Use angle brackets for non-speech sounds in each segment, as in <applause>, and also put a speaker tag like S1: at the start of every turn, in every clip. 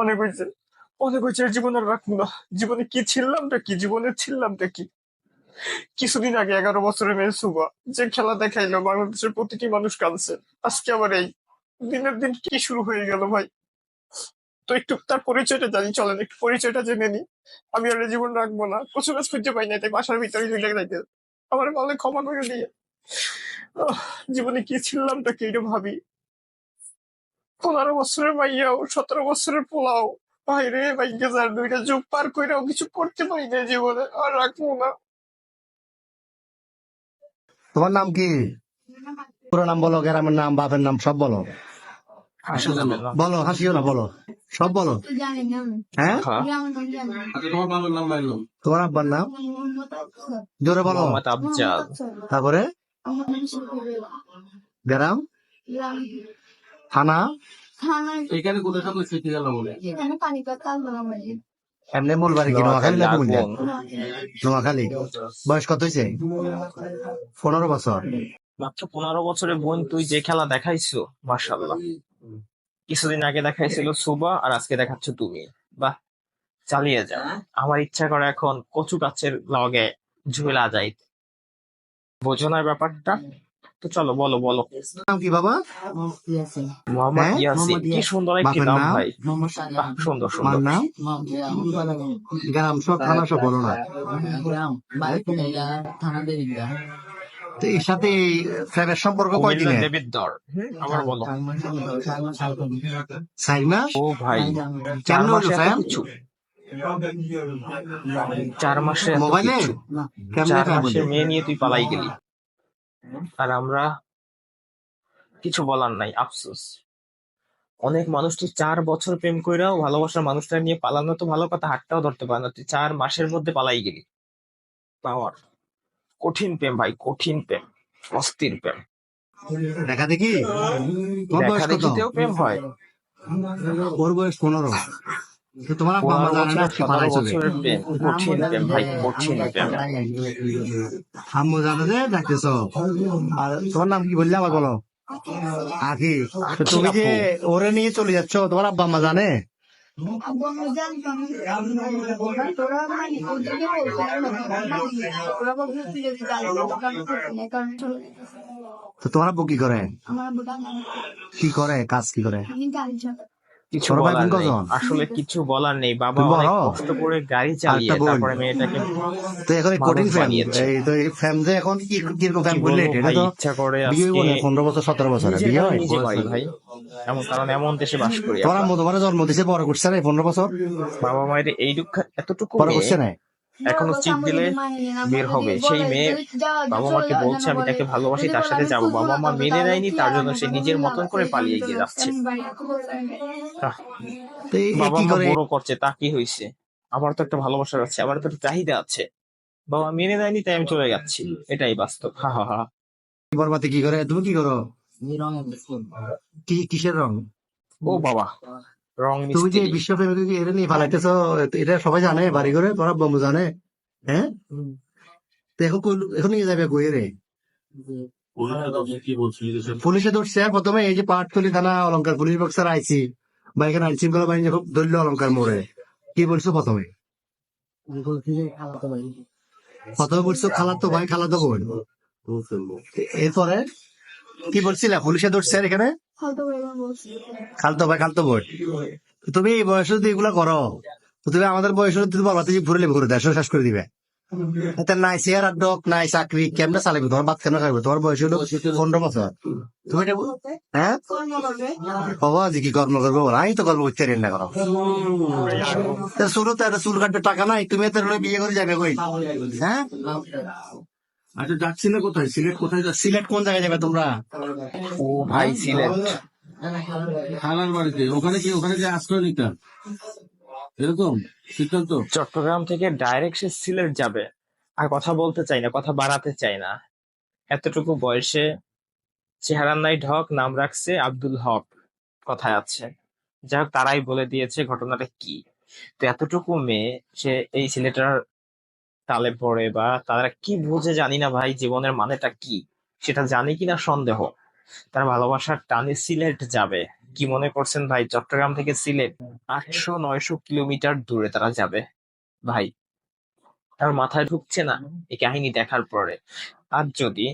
S1: অনেক হয়েছে অনেক হয়েছে জীবন আর রাখব না। জীবনে কি ছিলামটা কি? জীবনের ছিলামটা কি? কিছুদিন আগে এগারো বছরের মেয়ে সুবা যে খেলা দেখাইলো, বাংলাদেশের প্রতিটি মানুষ কাঁদছে। আজকে আবার এই। দিনের দিন কি শুরু হয়ে গেল ভাই? তো একটু তার পরিচয়টা জানি, চলেন, একটু পরিচয়টা জেনে নি আমি আর জীবন রাখব না। কচু গাছ খুঁজে পাই না তাই বাসার ভিতরে ঝুলে যাইতে আমার বলে ক্ষমা করে দিয়ে জীবনে কি ছিলামটা কি এটা ভাবি। পনেরো বছরের মাইয়াও, সতেরো বছরের পোলাও। ভাই রে ভাই গেজার দুইটা যুগ পার কইরাও কিছু করতে পারি না জীবনে, আর রাখব না।
S2: তোমার নাম কি? পুরো নাম বলো, গ্রামের নাম, বাপের নাম, সব বলো। বলো হাসিও না। বলো সব বলো। হ্যাঁ?
S3: জানি
S4: আচ্ছা তোমার নাম
S2: আব্বার নাম? জোরে বলো। তারপরে। গ্রাম? থানা?
S4: এখানে কোথায় সামনে গেল বলে
S2: এমনি মূল বাড়ি কি নোয়াখালী না কুমিল্লা? নোয়াখালী বয়স কত হয়েছে? পনেরো বছর।
S1: মাত্র পনেরো বছরের বোন তুই যে খেলা দেখাইছো মার্শাল্লাহ কিছুদিন আগে দেখাইছিল <laughs> সুবা আর আজকে দেখাচ্ছ তুমি। বাহ চালিয়ে যাও। আমার ইচ্ছা করে এখন কচু গাছের লগে ঝুলা যাই। বোঝো না ব্যাপারটা? তো চলো বলো বলো।
S2: নাম কি বাবা?
S1: মোহাম্মদ
S2: হ্যাঁ?
S1: ইয়াসিন। কি সুন্দর একটি নাম? ভাই। বাহ, সুন্দর সুন্দর।
S2: নাম? গ্রাম সব থানা সব বলো না। তো এর সাথে এই প্রেমের সম্পর্ক
S1: দর হুম, বলো।
S2: চার মাস
S1: ও ভাই চার
S2: হলো
S1: মাসে
S2: ফ্যান
S1: চার মাসে
S2: মোবাইলে?
S1: চার মাসে মেয়ে নিয়ে তুই পালাই গেলি। আর আমরা কিছু বলার নাই আফসোস। অনেক মানুষ তো চার বছর প্রেম কইরাও ভালোবাসার মানুষটা নিয়ে পালানো তো ভালো কথা হাতটাও ধরতে পারে না। তুই চার মাসের মধ্যে পালাই গেলি। পাওয়ার। কঠিন প্রেম ভাই কঠিন প্রেম অস্থির প্রেম।
S2: দেখা দেখি?
S1: দেখা দেখিতেও প্রেম হয়।
S2: ওর বয়স পনেরো। তোমার জানে না
S1: প্রেম কঠিন প্রেম ভাই কঠিন প্রেম।
S2: আম্মু জানে যে ডাকতেছ আর নাম কি বললে আবার বলো? তুমি যে ওরে নিয়ে চলে যাচ্ছ তোমার আব্বা মা জানে? তো তোমার আব্বু কি করে? কি করে? কাজ কি করে?
S1: কিছু বলার নেই। আসলে কিছু বলার নেই। বাবা অনেক কষ্ট করে গাড়ি চালিয়ে তারপরে মেয়েটাকে
S2: তো এখন কঠিন
S1: মানুষ
S2: এই তো এই ফ্যান যে এখন কি কীরকম রকম
S1: ফ্যান
S2: করলে এটা তো
S1: ইচ্ছা করে
S2: বিয়ে বলে পনেরো বছর সতেরো বছর।
S1: নিজের
S2: বিয়ে হয়?
S1: ভাই। এমন কারণ এমন দেশে বাস করি
S2: তোমার মতো মানে জন্ম দিছে বড় করছে না এই পনেরো বছর।
S1: বাবা মায়ের এইটুকু দুঃখ এতটুকু
S2: বড় করছে না
S1: এখনও চিপ দিলে বের হবে। সেই মেয়ে বাবা মাকে বলছে আমি তাকে ভালোবাসি তার সাথে যাব। বাবা মা মেনে নেয়নি তার জন্য সে নিজের মতন করে পালিয়ে গিয়ে যাচ্ছে। বাবা মা বড় করছে তা কি হয়েছে? আমার তো একটা ভালোবাসা আছে আমার তো একটা চাহিদা আছে। বাবা মেনে নেয়নি তাই আমি চলে যাচ্ছি। এটাই বাস্তব। হা হা হা।
S2: বরবাতে কি করে? তুমি কি করো? কি কিসের রং?
S1: ও বাবা। রং
S2: তুমি যে বিশ্ব প্রেমিক এটা নিয়ে ফালাইতেছ এটা সবাই জানে বাড়ি করে তোরা বম্বু জানে। হ্যাঁ? এখন এখন নিয়ে যাবে কই রে পুলিশে ধরছে প্রথমে এই যে পাটতলি থানা অলঙ্কার পুলিশ বক্সার আইছি। বা এখানে বাহিনী যখন ধরলো অলঙ্কার মোড়ে। কি বলছো প্রথমে? প্রথমে বলছো খালাতো ভাই খালাতো বোন। এরপরে কি বলছিলে? পুলিশে ধরছে এখানে? খালতো ভাই খালতো বোন। তুমি এই বয়সে যদি এগুলা করো তুমি আমাদের বয়সে তুমি বলবা তুমি ঘুরে ঘুরে দেশ শেষ করে দিবে। নাই চেয়ার আর ডক, নাই চাকরি, কেমনে চালাবে তোমার বাদ কেমনে চালাবে তোমার বয়স হলো পনেরো বছর। তুমি হ্যাঁ? বাবা যে কি কর্ম করব? আমি তো কর্ম করতে করো তা তো, একটা চুল কাটতে টাকা নাই, তুমি এত বিয়ে করে যাবে কই? হ্যাঁ?
S4: আচ্ছা যাচ্ছি না কোথায়? সিলেট কোথায় যাচ্ছি?
S2: সিলেট কোন জায়গায় যাবে তোমরা?
S1: ও ভাই সিলেট।
S4: খালার বাড়িতে। ওখানে কি ওখানে যে আশ্রয় নিতাম এরকম? সিদ্ধান্ত?
S1: চট্টগ্রাম থেকে ডাইরেক্ট সে সিলেট যাবে। আর কথা বলতে চাই না কথা বাড়াতে চাই না। এতটুকু বয়সে চেহারার নাই ঢক নাম রাখছে আব্দুল হক কথায় আছে। যাই হোক তারাই বলে দিয়েছে ঘটনাটা কি? তো এতটুকু মেয়ে সে এই ছেলেটার তালে পড়ে বা তারা কি বুঝে জানি না ভাই জীবনের মানেটা কি, সেটা জানি কিনা সন্দেহ। তার ভালোবাসার টানে সিলেট যাবে। কি মনে করছেন ভাই? চট্টগ্রাম থেকে সিলেট আটশো নয়শো কিলোমিটার দূরে তারা যাবে। ভাই, তার মাথায় ঢুকছে না এই কাহিনী দেখার পরে। আর যদি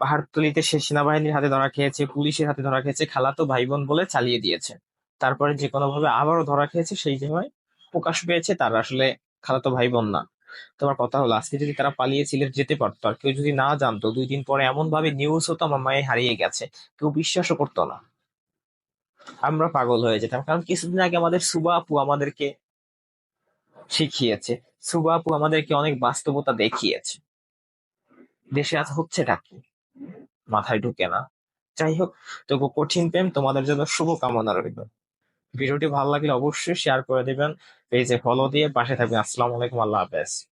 S1: পাহাড়তলিতে সে সেনাবাহিনীর হাতে ধরা খেয়েছে, পুলিশের হাতে ধরা খেয়েছে খালাতো ভাই বোন বলে চালিয়ে দিয়েছে। তারপরে যে কোনো ভাবে আবারও ধরা খেয়েছে, সেই সময় প্রকাশ পেয়েছে তার আসলে খালাতো ভাই বোন না। তোমার কথা হলো, আজকে যদি তারা পালিয়ে সিলেট যেতে পারতো। আর কেউ যদি না জানতো, দুই দিন পরে এমন ভাবে নিউজ হতো, আমার মায়ে হারিয়ে গেছে। কেউ বিশ্বাসও করতো না। আমরা পাগল হয়ে যেতাম। কারণ কিছুদিন আগে আমাদের সুবা আপু আমাদেরকে শিখিয়েছে। সুবা আপু আমাদেরকে অনেক বাস্তবতা দেখিয়েছে। দেশে আজ হচ্ছে কি? মাথায় ঢুকে না। যাই হোক, তবু কঠিন প্রেম তোমাদের জন্য শুভ কামনা রইল। ভিডিওটি ভালো লাগলে অবশ্যই শেয়ার করে দেবেন, পেজে ফলো দিয়ে পাশে থাকবেন। আসসালামু আলাইকুম, আল্লাহ হাফেজ।